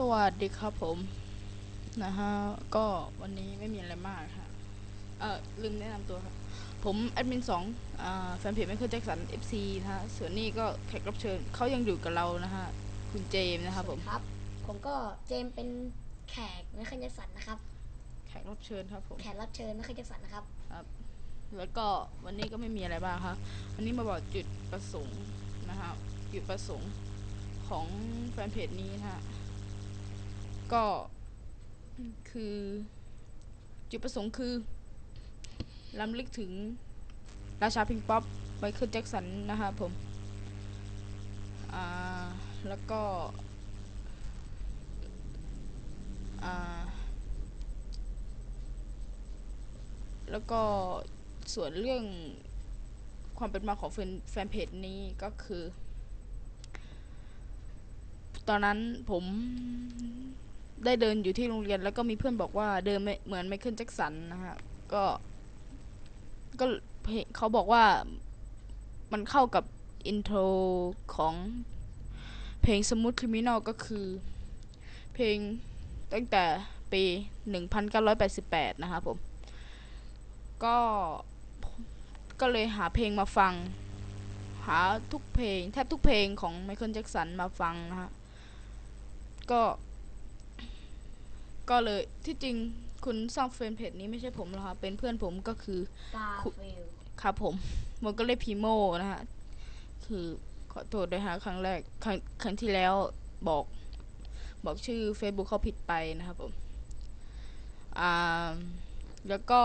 สวัสดีครับผมนะฮะก็วันนี้ไม่มีอะไรมากค่ะเออลืมแนะนำตัวครับผมแอดมินสองอ่าแฟนเพจไมเคิลแจ็คสัน FC นะฮะส่วนนี้ก็แขกรับเชิญเขายังอยู่กับเรานะฮะคุณเจมส์นะครับผมครับ ผมก็เจมส์เป็นแขกไม่เคยจะสันนะครับ แขกรับเชิญครับผมแขกรับเชิญไม่เคยจะสันนะครับ แล้วก็วันนี้ก็ไม่มีอะไรบ้างครับวันนี้มาบอกจุดประสงค์นะฮะจุดประสงค์ของแฟนเพจนี้นะฮะ ก็คือ จุดประสงค์คือลำลึกถึงราชาพิงป๊อปไมเคิลแจ็คสันนะครับผม อ่า แล้วก็ อ่า แล้วก็ส่วนเรื่องความเป็นมาของแฟนเพจนี้ก็คือ ตอนนั้นผม ได้เดินอยู่ที่โรงเรียนแล้วก็มีเพื่อนบอกว่าเดินเหมือนไมเคิลแจ็คสันนะฮะก็ก็เพลงเขาบอกว่ามันเข้ากับอินโทรของเพลง Smooth Criminal ก็คือ เพลงตั้งแต่ปี 1988 นะครับผม ก็ก็เลยหาเพลงมาฟัง หาทุกเพลง แทบทุกเพลงของไมเคิลแจ็คสันมาฟังนะฮะก็ ก็เลยที่จริงคุณสร้างแฟนเพจนี้ไม่ใช่ผมหรอกครับเป็นเพื่อนผมก็คือ กาคุณฟิลครับผมมันก็เลยพีโมนะฮะ คือขอโทษด้วยฮะครั้งแรกครั้งครั้งที่แล้วบอก บอกชื่อ Facebook เขาผิดไปนะครับผมอ่าแล้วก็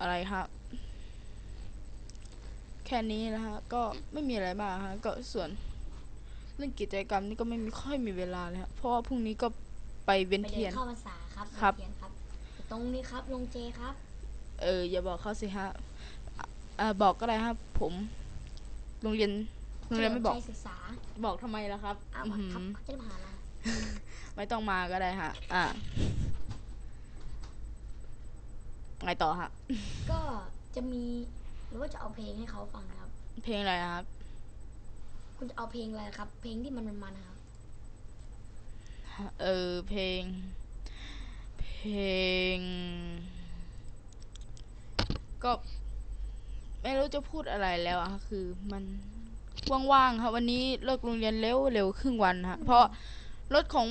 อะไรครับแค่นี้นะฮะ ก็ไม่มีอะไรมากฮะ ก็ส่วน เรื่องกิจกรรมนี่ก็ไม่มีค่อยมีเวลาเลยฮะเพราะว่าพรุ่งนี้ก็ ไปเวียนไปเดิเทียน นเข้าภาษาครับครับเรียนครับ ตรงนี้ครับลงเจครับ เอออย่าบอกเขาสิฮะอะเออบอกก็ได้ครับ ผม โรงเรียนโรงเรียนไม่บอก เฉลิชัยศึกษาบอกทำไมล่ะครับอ้าวอื้อหือครับเขาจะได้มาหาเราไม่ต้องมาก็ได้ฮะ อ่าไงต่อฮะ ก็จะมีหรือว่าจะเอาเพลงให้เขาฟังนะครับ เพลงอะไรครับ คุณจะเอาเพลงอะไรครับ เพลงที่มันมันๆนะครับ เออเพลง เพลง ก็ไม่รู้จะพูดอะไรแล้วอะคือมันว่างๆครับวันนี้เลิกโรงเรียนเร็วเร็วครึ่งวันฮะเพราะรถของ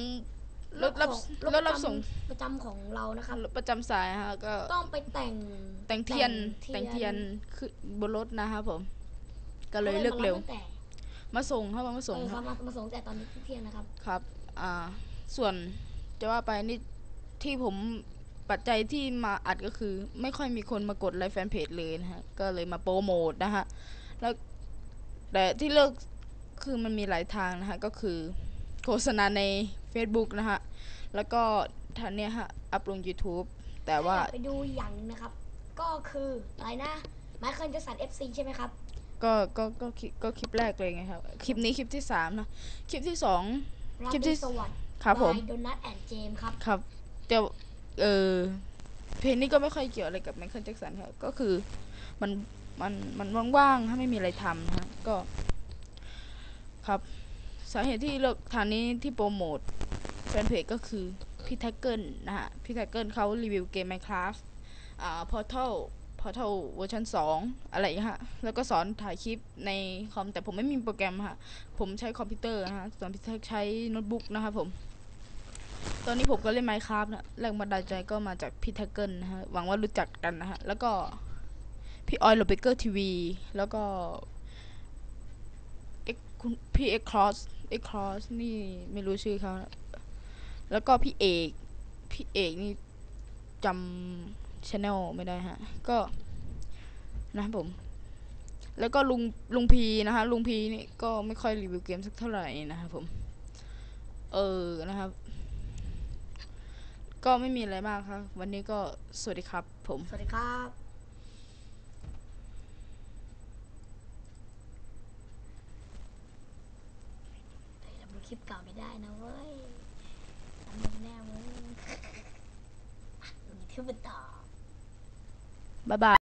รถรับของรถรับส่งประจำของเรานะครับรถประจำสายฮะก็ต้องไปแต่งแต่งเทียนแต่งเทียนคือบนรถนะครับผม ก็เลยเลิกเร็ว มาตั้งแต่มาส่งครับมาส่งเออคครัรับบมามาส่งแต่ตอนนี้เที่ยงนะครับครับ อ่า ส่วนจะว่าไปนี่ที่ผมปัจจัยที่มาอัดก็คือ ไม่ค่อยมีคนมากดไลค์แฟนเพจเลยนะฮะ ก็เลยมาโปรโมทนะฮะ แล้วแต่ที่เลิกคือมันมีหลายทางนะฮะ ก็คือโฆษณาใน Facebook นะฮะ แล้วก็ทันเนี้ยฮะ อัพลง YouTube แต่ว่าไปดูอย่างหนึงนะครับ ก็คืออะไรนะไมเคิลแจ็คสัน FC ใช่ไหมครับ ก็ก็ก็คลิปก็คลิปแรกเลยไงครับ คลิปนี้คลิปที่สามนะ คลิปที่สองราคลิปตที่รีสวัสดิ์ ครับผมโดนัทแอนด์เจมครับ ครับ แต่เออเพลงนี้ก็ไม่ค่อยเกี่ยวอะไรกับไมเคิลแจ็คสันครับ ก็คือมันมันมันว่างๆ ถ้าไม่มีอะไรทำนะฮะก็ ครับ สาเหตุที่เลิกทางนี้ที่โปรโมทแฟนเพจก็คือพี่แท็กเกิลนะฮะ พี่แท็กเกิลเขารีวิวเกม Minecraft อ่า Portal Portal เวอร์ชัน2 อะไรฮะ แล้วก็สอนถ่ายคลิปในคอมแต่ผมไม่มีโปรแกรมฮะผมใช้คอมพิวเตอร์นะฮะส่วนพี่แท็กใช้โน้ตบุ๊กนะครับผม ตอนนี้ผมก็เล่น Minecraft นะแรงบันดาลใจก็มาจากพี่แท็กเกิลนะฮะ หวังว่ารู้จักกันนะฮะ แล้วก็พี่ออยล์โรเบเกอร์ทีวีแล้วก็เอ็กคุณพี่เอ็กคลอสเอ็กคลอสนี่ไม่รู้ชื่อเขานะแล้วก็พี่เอก พี่เอกนี่จำ ชแนลไม่ได้ฮะ ก็นะครับผม แล้วก็ลุงลุงพีนะฮะลุงพีนี่ก็ไม่ค่อยรีวิวเกมสักเท่าไหร่นะครับผม เออนะครับ ก็ไม่มีอะไรมากครับ วันนี้ก็สวัสดีครับ ผม สวัสดีครับคลิปเก่าไม่ได้นะเว้ยทำไม่แน่เว้ยอะดูคลิปต่อ บ๊ายบาย